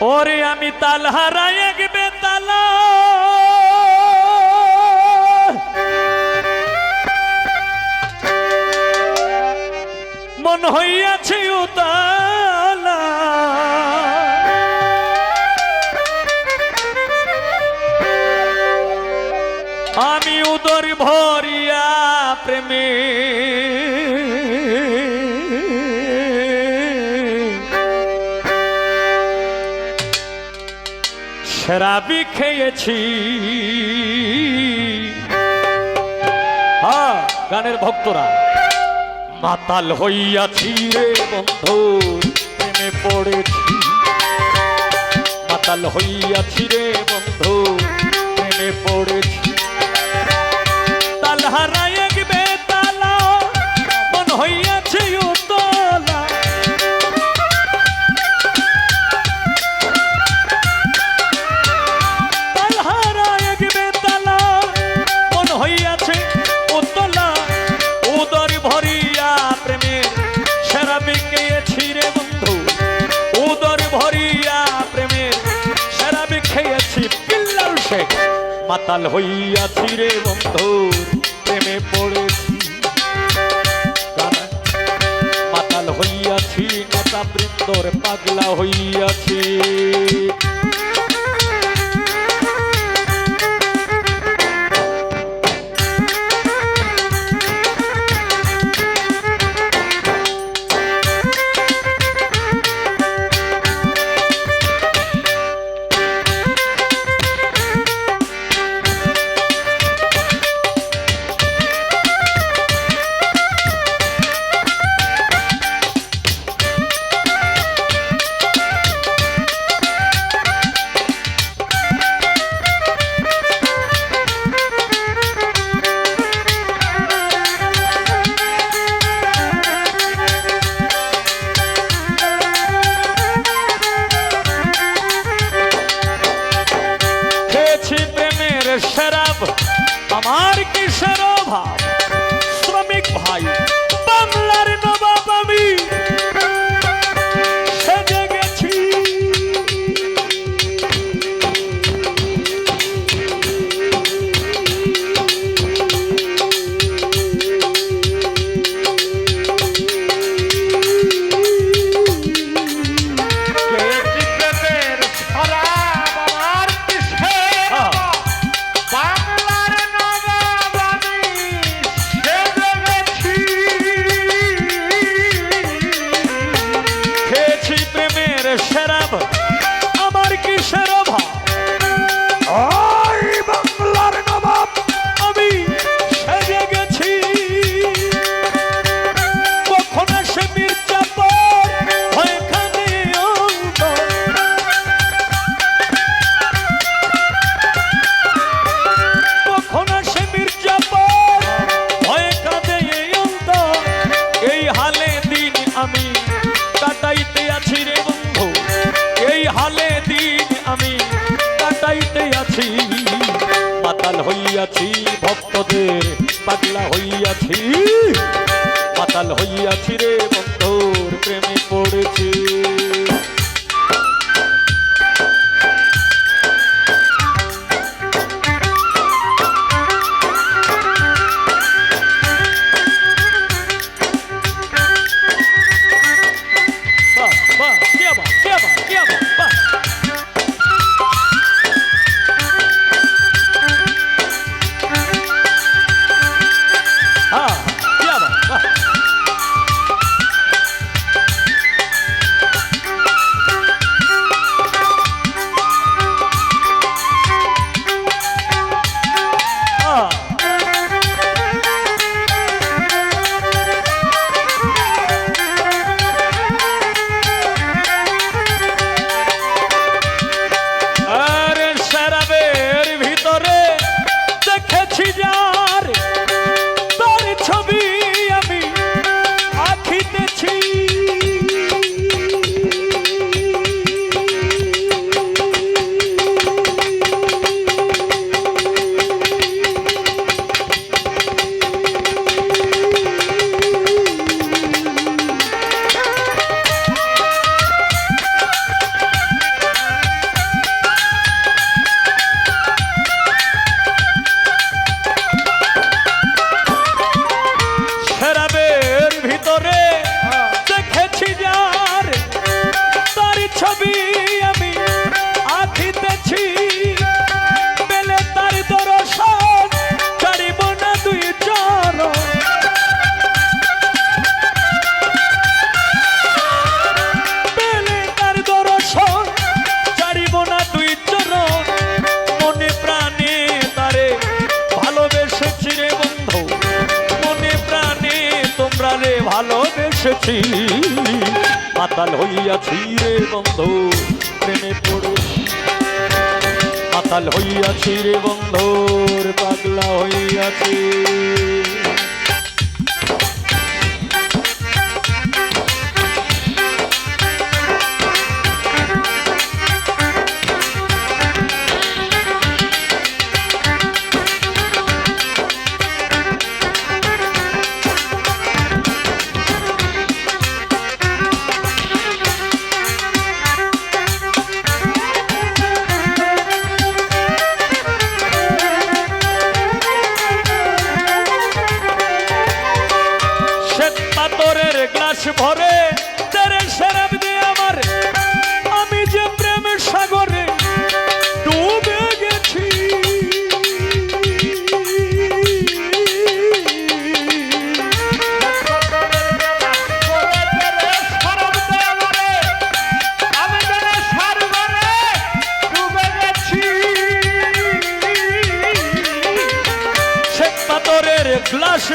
ওরে আমি তাল হারাই এক বেতালা। মন হইয়াছে আমি উদর ভরিয়া প্রেমে শরাবি খেয়েছি। হ্যাঁ গানের ভক্তরা, মাতাল হইয়াছি রে বন্ধু, প্রেমে পড়েছি। মাতাল হইয়াছি রে বন্ধু, প্রেমে পড়েছি। পিল্লাল পাতাল মাতাল হইয়াছি রে বন্ধু প্রেমে পড়েছি। পাতাল হইয়াছি নেতা বৃন্দর পাগলা হইয়াছি। প্রেমের শরাব আমার কিসের অভাব শ্রমিক ভাই হইয়াছি ভক্তদের পাগলা হইয়াছি পাতাল হইয়াছি রে। ভালোবেসেছি। পাতাল হইয়াছি রে বন্ধু প্রেমে পড়ে। পাতাল হইয়াছি রে বন্ধুর পাগলা হইয়াছি।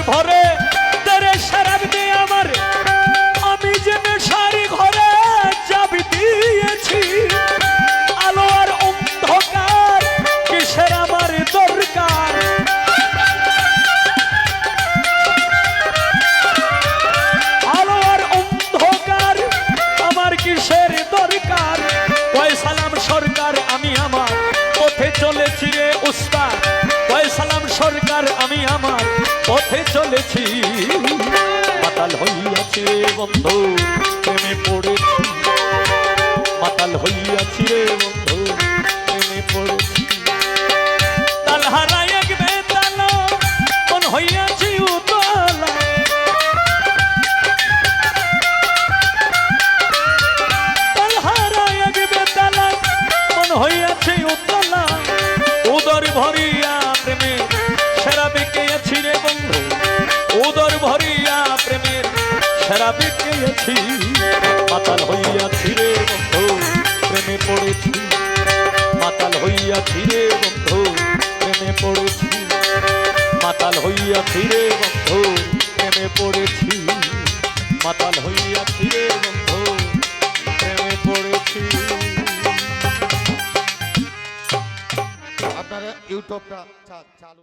ভরে তেরে শরাব দিয়ে আমার। আমি যে নেশারি ঘরে চাবি দিয়েছি, আলো আর অন্ধকার, কিসের আমার দরকার? আলো আর অন্ধকার, আমার কিসের দরকার? কয় সালাম সরকার, আমি আমার পথে চলেছি। পথে চলেছি। মাতাল হইয়াছি রে বন্ধু, প্রেমে পড়েছি। মাতাল হইয়াছি রে বন্ধু, প্রেমে পড়েছি। তাল উতলা। উদর ভরিয়া প্রেমে সেরা বিকেছি। বিকেছি মাতাল হইয়াছি রে বন্ধু, প্রেমে পড়েছি। মাতাল হইয়াছি রে বন্ধু, প্রেমে পড়েছি। মাতাল হইয়াছি রে বন্ধু, প্রেমে পড়েছি। মাতাল হইয়াছি রে বন্ধু, প্রেমে পড়েছি। আপনারা ইউটিউবটা চালু